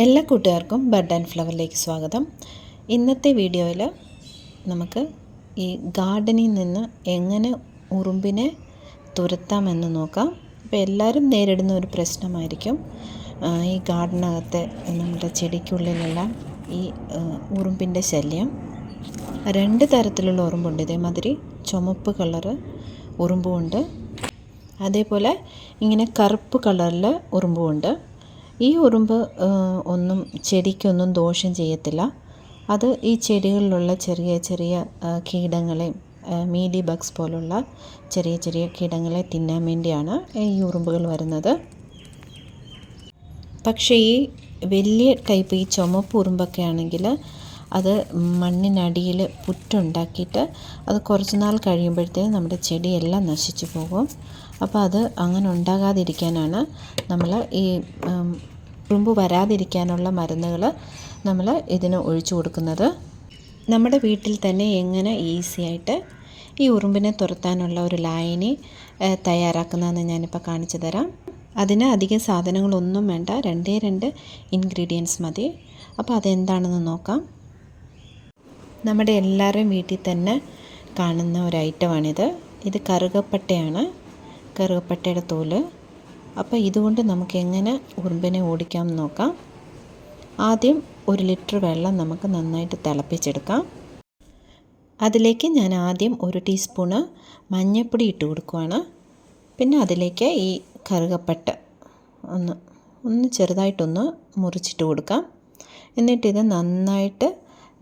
എല്ലാ കൂട്ടുകാർക്കും bud and ഫ്ലവറിലേക്ക് സ്വാഗതം. ഇന്നത്തെ വീഡിയോയിൽ നമുക്ക് ഈ ഗാർഡനിൽ നിന്ന് എങ്ങനെ ഉറുമ്പിനെ തുരത്താമെന്ന് നോക്കാം. ഇപ്പോൾ എല്ലാവരും നേരിടുന്ന ഒരു പ്രശ്നമായിരിക്കും. ഈ ഗാർഡനകത്തെ നമ്മുടെ ചെടിക്കുള്ളിലുള്ള ഈ ഉറുമ്പിന്റെ ശല്യം. രണ്ട് തരത്തിലുള്ള ഉറുമ്പുണ്ട്. ഇതേമാതിരി ചുമപ്പ് കളറ് ഉറുമ്പുമുണ്ട് അതേപോലെ ഇങ്ങനെ കറുപ്പ് കളറിൽ ഉറുമ്പുമുണ്ട് ഈ ഉറുമ്പ് ഒന്നും ചെടിക്കൊന്നും ദോഷം ചെയ്യത്തില്ല. അത് ഈ ചെടികളിലുള്ള ചെറിയ ചെറിയ കീടങ്ങളെ മീലി ബഗ്സ് പോലുള്ള ചെറിയ ചെറിയ കീടങ്ങളെ തിന്നാൻ വേണ്ടിയാണ് ഈ ഉറുമ്പുകൾ വരുന്നത്. പക്ഷേ ഈ വലിയ ടൈപ്പ് ഈ ചുമപ്പ് ഉറുമ്പൊക്കെ ആണെങ്കിൽ അത് മണ്ണിനടിയിൽ പുറ്റുണ്ടാക്കിയിട്ട് അത് കുറച്ച് നാൾ കഴിയുമ്പോഴത്തേക്കും നമ്മുടെ ചെടിയെല്ലാം നശിച്ചു പോകും. അപ്പോൾ അത് അങ്ങനെ ഉണ്ടാകാതിരിക്കാനാണ് നമ്മൾ ഈ ഉറുമ്പ് വരാതിരിക്കാനുള്ള മരുന്നുകൾ നമ്മൾ ഇതിന് ഒഴിച്ചു കൊടുക്കുന്നത്. നമ്മുടെ വീട്ടിൽ തന്നെ എങ്ങനെ ഈസി ആയിട്ട് ഈ ഉറുമ്പിനെ തുരത്താനുള്ള ഒരു ലായനി തയ്യാറാക്കുന്നതെന്ന് ഞാനിപ്പോൾ കാണിച്ചു തരാം. അതിന് അധികം സാധനങ്ങളൊന്നും വേണ്ട രണ്ടേ രണ്ട് ഇൻഗ്രീഡിയൻസ് മതി. അപ്പോൾ അതെന്താണെന്ന് നോക്കാം. നമ്മുടെ എല്ലാവരുടെയും വീട്ടിൽ തന്നെ കാണുന്ന ഒരു ഐറ്റമാണിത്. ഇത് കറുകപ്പട്ടയാണ്. കറുകപ്പട്ടയുടെ തോൽ അപ്പോൾ ഇതുകൊണ്ട് നമുക്ക് എങ്ങനെ ഉറുമ്പിനെ ഓടിക്കാം എന്ന് നോക്കാം. ആദ്യം ഒരു ലിറ്റർ വെള്ളം നമുക്ക് നന്നായിട്ട് തിളപ്പിച്ചെടുക്കാം. അതിലേക്ക് ഞാൻ ആദ്യം ഒരു ടീസ്പൂണ് മഞ്ഞൾപ്പൊടി ഇട്ട് കൊടുക്കുവാണ്. പിന്നെ അതിലേക്ക് ഈ കറുകപ്പട്ട ഒന്ന് ഒന്ന് ചെറുതായിട്ടൊന്ന് മുറിച്ചിട്ട് കൊടുക്കാം. എന്നിട്ടിത് നന്നായിട്ട്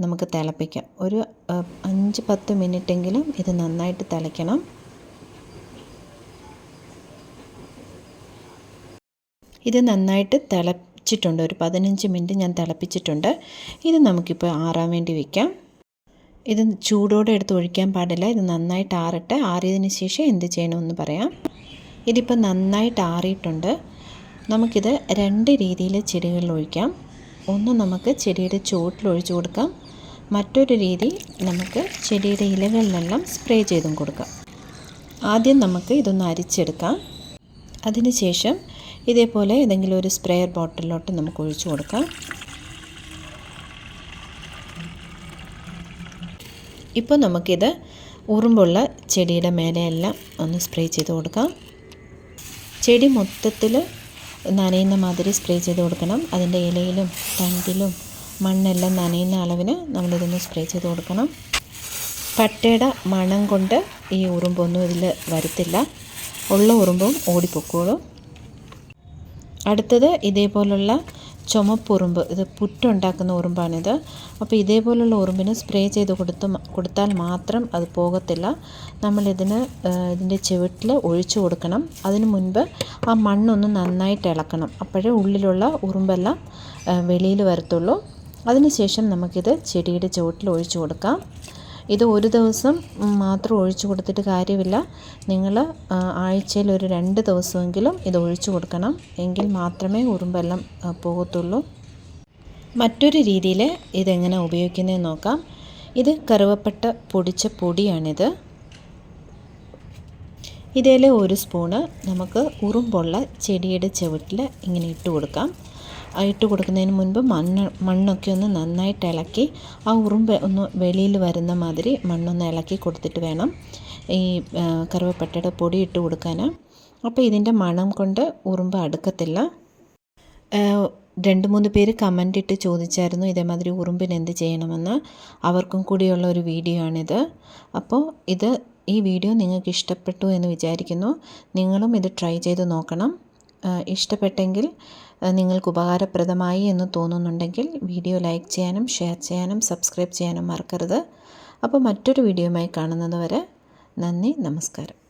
നമുക്ക് തിളപ്പിക്കാം. ഒരു അഞ്ച് പത്ത് മിനിറ്റെങ്കിലും ഇത് നന്നായിട്ട് തിളയ്ക്കണം. ഇത് നന്നായിട്ട് തിളച്ചിട്ടുണ്ട് ഒരു പതിനഞ്ച് മിനിറ്റ് ഞാൻ തിളപ്പിച്ചിട്ടുണ്ട്. ഇത് നമുക്കിപ്പോൾ ആറാൻ വേണ്ടി വയ്ക്കാം ഇത് ചൂടോടെ എടുത്ത് ഒഴിക്കാൻ പാടില്ല. ഇത് നന്നായിട്ട് ആറട്ടെ. ആറിയതിന് ശേഷം എന്ത് ചെയ്യണമെന്ന് പറയാം. ഇതിപ്പോൾ നന്നായിട്ട് ആറിയിട്ടുണ്ട്. നമുക്കിത് രണ്ട് രീതിയിൽ ചെടികളിൽ ഒഴിക്കാം. ഒന്ന് നമുക്ക് ചെടിയുടെ ചുവട്ടിൽ ഒഴിച്ചു കൊടുക്കാം. മറ്റൊരു രീതി നമുക്ക് ചെടിയുടെ ഇലകളിലെല്ലാം സ്പ്രേ ചെയ്തും കൊടുക്കാം. ആദ്യം നമുക്ക് ഇതൊന്ന് അരിച്ചെടുക്കാം. അതിനുശേഷം ഇതേപോലെ ഏതെങ്കിലും ഒരു സ്പ്രെയർ ബോട്ടിലോട്ട് നമുക്ക് ഒഴിച്ചു കൊടുക്കാം. ഇപ്പോൾ നമുക്കിത് ഉറുമ്പുള്ള ചെടിയുടെ മേലെയെല്ലാം ഒന്ന് സ്പ്രേ ചെയ്ത് കൊടുക്കാം. ചെടി മൊത്തത്തിൽ നനയുന്ന മാതിരി സ്പ്രേ ചെയ്ത് കൊടുക്കണം. അതിന്റെ ഇലയിലും തണ്ടിലും മണ്ണെല്ലാം നനയുന്ന അളവിന് നമ്മളിതൊന്ന് സ്പ്രേ ചെയ്ത് കൊടുക്കണം. പട്ടയുടെ മണം കൊണ്ട് ഈ ഉറുമ്പൊന്നും ഇതിൽ വരത്തില്ല. ഉള്ള ഉറുമ്പും ഓടിപ്പൊക്കോളും. അടുത്തത് ഇതേപോലുള്ള ചുമപ്പുറുമ്പ്. ഇത് പുറ്റുണ്ടാക്കുന്ന ഉറുമ്പാണിത്. അപ്പോൾ ഇതേപോലുള്ള ഉറുമ്പിന് സ്പ്രേ ചെയ്ത് കൊടുത്ത് കൊടുത്താൽ മാത്രം അത് പോകത്തില്ല. നമ്മളിതിന് ഇതിന്റെ ചുവട്ടിൽ ഒഴിച്ചു കൊടുക്കണം. അതിന് മുൻപ് ആ മണ്ണൊന്ന് നന്നായിട്ട് ഇളക്കണം. അപ്പോഴേ ഉള്ളിലുള്ള ഉറുമ്പെല്ലാം വെളിയിൽ വരത്തുള്ളൂ. അതിനുശേഷം നമുക്കിത് ചെടിയുടെ ചുവട്ടിൽ ഒഴിച്ചു കൊടുക്കാം. ഇത് ഒരു ദിവസം മാത്രം ഒഴിച്ചു കൊടുത്തിട്ട് കാര്യമില്ല. നിങ്ങൾ ആഴ്ചയിൽ ഒരു രണ്ട് ദിവസമെങ്കിലും ഇത് ഒഴിച്ചു കൊടുക്കണം. എങ്കിൽ മാത്രമേ ഉറുമ്പെല്ലാം പോകത്തുള്ളൂ. മറ്റൊരു രീതിയിൽ ഇതെങ്ങനെ ഉപയോഗിക്കുന്നതെന്ന് നോക്കാം. ഇത് കറുവപ്പട്ട പൊടിച്ച പൊടിയാണിത്. ഇതിൽ ഒരു സ്പൂണ് നമുക്ക് ഉറുമ്പുള്ള ചെടിയുടെ ചുവട്ടിൽ ഇങ്ങനെ ഇട്ട് കൊടുക്കാം. ഇട്ട് കൊടുക്കുന്നതിന് മുൻപ് മണ്ണ് മണ്ണൊക്കെ ഒന്ന് നന്നായിട്ട് ഇളക്കി ആ ഉറുമ്പ് ഒന്ന് വെളിയിൽ വരുന്ന മാതിരി മണ്ണൊന്ന് ഇളക്കി കൊടുത്തിട്ട് വേണം ഈ കറുവപ്പട്ടയുടെ പൊടി ഇട്ട് കൊടുക്കാൻ. അപ്പോൾ ഇതിന്റെ മണം കൊണ്ട് ഉറുമ്പ് അടുക്കത്തില്ല. രണ്ട് മൂന്ന് പേര് കമന്റ് ഇട്ട് ചോദിച്ചായിരുന്നു ഇതേമാതിരി ഉറുമ്പിന് എന്ത് ചെയ്യണമെന്ന്. അവർക്കും കൂടിയുള്ള ഒരു വീഡിയോ ആണിത്. അപ്പോൾ ഇത് ഈ വീഡിയോ നിങ്ങൾക്ക് ഇഷ്ടപ്പെട്ടു എന്ന് വിചാരിക്കുന്നു. നിങ്ങളും ഇത് ട്രൈ ചെയ്ത് നോക്കണം. ഇഷ്ടപ്പെട്ടെങ്കിൽ നിങ്ങൾക്ക് ഉപകാരപ്രദമായി എന്ന് തോന്നുന്നുണ്ടെങ്കിൽ വീഡിയോ ലൈക്ക് ചെയ്യാനും ഷെയർ ചെയ്യാനും സബ്സ്ക്രൈബ് ചെയ്യാനും മറക്കരുത്. അപ്പോൾ മറ്റൊരു വീഡിയോയുമായി കാണുന്നത് വരെ നന്ദി നമസ്കാരം.